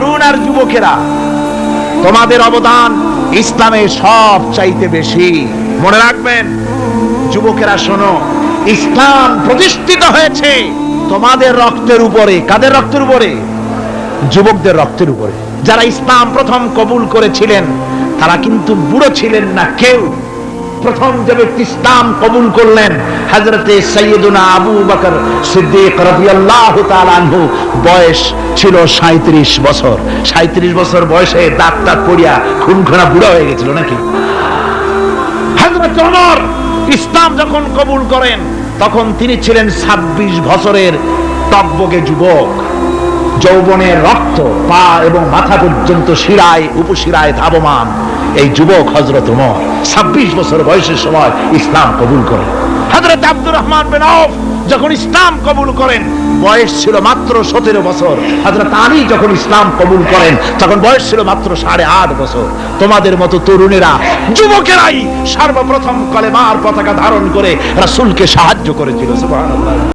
তরুণ আর যুবকেরা। তোমাদের অবদান ইসলামে সব চাইতে বেশি। মনে রাখবেন, যুবকেরা শোনো, ইসলাম প্রতিষ্ঠিত হয়েছে তোমাদের রক্তের উপরে। কাদের রক্তের উপরে? যুবকদের রক্তের উপরে। যারা ইসলাম প্রথম কবুল করেছিলেন, তারা কিন্তু বুড়ো ছিলেন না, কেউ। প্রথম যে ব্যক্তি ইসলাম কবুল করলেন, হযরতে সৈয়দুনা আবু বকর সিদ্দিক তাআলা আনহু, বয়স ছিল 37 বছর। 37 বছর বয়সে দাঁত দাঁত পড়িয়া খুনখানা বুড়া হয়ে গেছিল নাকি? হযরত ওমর ইসলাম যখন কবুল করেন, তখন তিনি ছিলেন 26 বছরের টকবগে যুবক। যৌবনের রক্ত, পা এবং মাথা পর্যন্ত শিরায়, উপশিরায় ধাবমান এই যুবক হজরত উমর। ছাব্বিশ বছর বয়সের সময় ইসলাম কবুল করেন হজরত আব্দুর রহমান বিন যখন ইসলাম কবুল করেন, বয়স ছিল মাত্র সতেরো বছর। হজরত আলী যখন ইসলাম কবুল করেন, তখন বয়স ছিল মাত্র সাড়ে আট বছর। তোমাদের মতো তরুণেরা, যুবকেরাই সর্বপ্রথম কলেমার পতাকা ধারণ করে রাসুলকে সাহায্য করেছিল